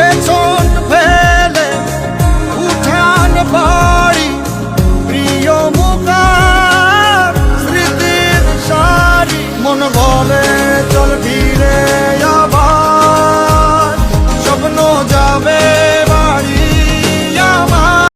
It's